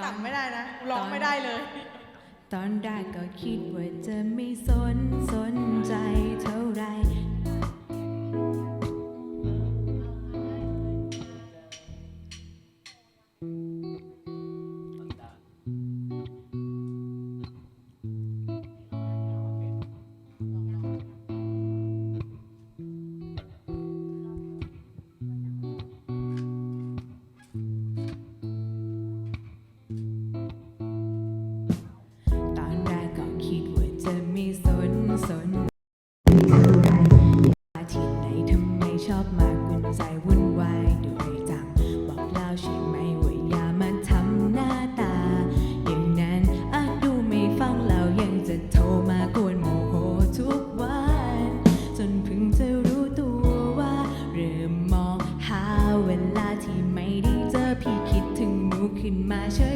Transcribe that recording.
ต่ำไม่ได้นะร้องไม่ได้เลย ตอนแรกก็คิดว่าจะไม่สนสนใจเท่าไร ไหมว่ายามาทำหน้าตา อย่างนั้นอดูไม่ฟังแล้ยังจะโทรมากวนโมโหทุกวัน จนเพิ่งจะรู้ตัวว่า เริ่มมองหาเวลาที่ไม่ด้เจอพี่คิดถึงนูขึ้นมาเฉย